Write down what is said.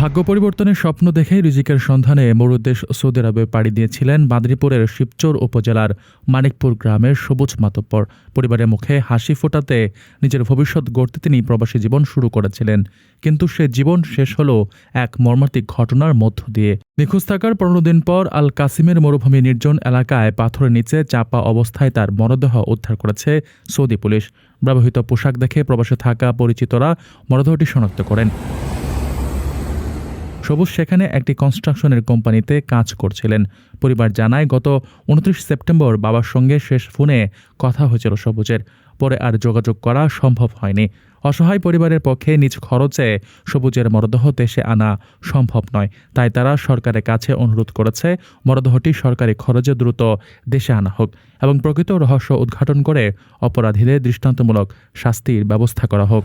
ভাগ্য পরিবর্তনের স্বপ্ন দেখে রিজিকের সন্ধানে মরুদ্দেশ সৌদি আরবে পাড়ি দিয়েছিলেন বাদরিপুরের শিবচর উপজেলার মানিকপুর গ্রামের সবুজ মাতব্বর। পরিবারের মুখে হাসি ফোটাতে নিজের ভবিষ্যৎ গড়তে তিনি প্রবাসী জীবন শুরু করেছিলেন। কিন্তু সে জীবন শেষ হল এক মর্মান্তিক ঘটনার মধ্য দিয়ে। নিখোঁজ থাকার পনেরো দিন পর আল কাসিমের মরুভূমি নির্জন এলাকায় পাথরের নিচে চাপা অবস্থায় তার মরদেহ উদ্ধার করেছে সৌদি পুলিশ। ব্যবহৃত পোশাক দেখে প্রবাসে থাকা পরিচিতরা মরদেহটি শনাক্ত করেন। সবুজ সেখানে একটি কনস্ট্রাকশনের কোম্পানিতে কাজ করছিলেন। পরিবার জানায়, গত উনত্রিশ সেপ্টেম্বর বাবার সঙ্গে শেষ ফোনে কথা হয়েছিল সবুজের। পরে আর যোগাযোগ করা সম্ভব হয়নি। অসহায় পরিবারের পক্ষে নিজ খরচে সবুজের মরদেহ দেশে আনা সম্ভব নয়। তাই তারা সরকারের কাছে অনুরোধ করেছে, মরদেহটি সরকারি খরচে দ্রুত দেশে আনা হোক এবং প্রকৃত রহস্য উদ্ঘাটন করে অপরাধীদের দৃষ্টান্তমূলক শাস্তির ব্যবস্থা করা হোক।